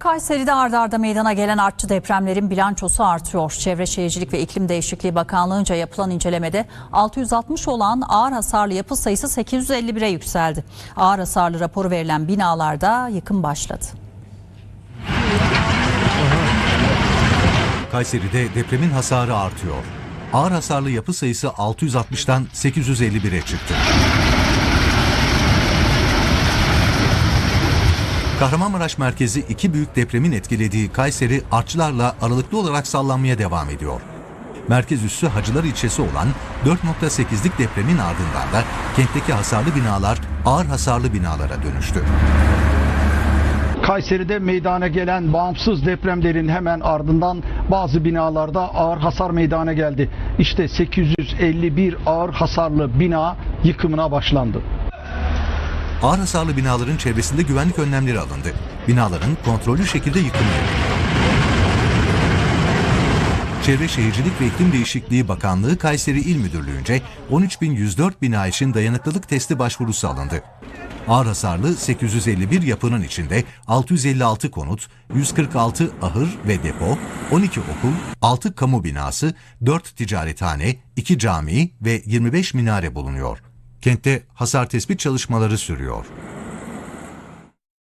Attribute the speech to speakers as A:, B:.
A: Kayseri'de ardarda arda meydana gelen artçı depremlerin bilançosu artıyor. Çevre Şehircilik ve İklim Değişikliği Bakanlığı'nca yapılan incelemede 660 olan ağır hasarlı yapı sayısı 851'e yükseldi. Ağır hasarlı raporu verilen binalarda yıkım başladı.
B: Kayseri'de depremin hasarı artıyor. Ağır hasarlı yapı sayısı 660'tan 851'e çıktı. Kahramanmaraş merkezi iki büyük depremin etkilediği Kayseri artçılarla aralıklı olarak sallanmaya devam ediyor. Merkez üssü Hacılar ilçesi olan 4.8'lik depremin ardından da kentteki hasarlı binalar ağır hasarlı binalara dönüştü.
C: Kayseri'de meydana gelen bağımsız depremlerin hemen ardından bazı binalarda ağır hasar meydana geldi. İşte 851 ağır hasarlı bina yıkımına başlandı.
B: Ağır hasarlı binaların çevresinde güvenlik önlemleri alındı. Binaların kontrollü şekilde yıkımı yapıldı. Çevre Şehircilik ve İklim Değişikliği Bakanlığı Kayseri İl Müdürlüğü'nce 13.104 bina için dayanıklılık testi başvurusu alındı. Ağır hasarlı 851 yapının içinde 656 konut, 146 ahır ve depo, 12 okul, 6 kamu binası, 4 ticarethane, 2 cami ve 25 minare bulunuyor. Kentte hasar tespit çalışmaları sürüyor.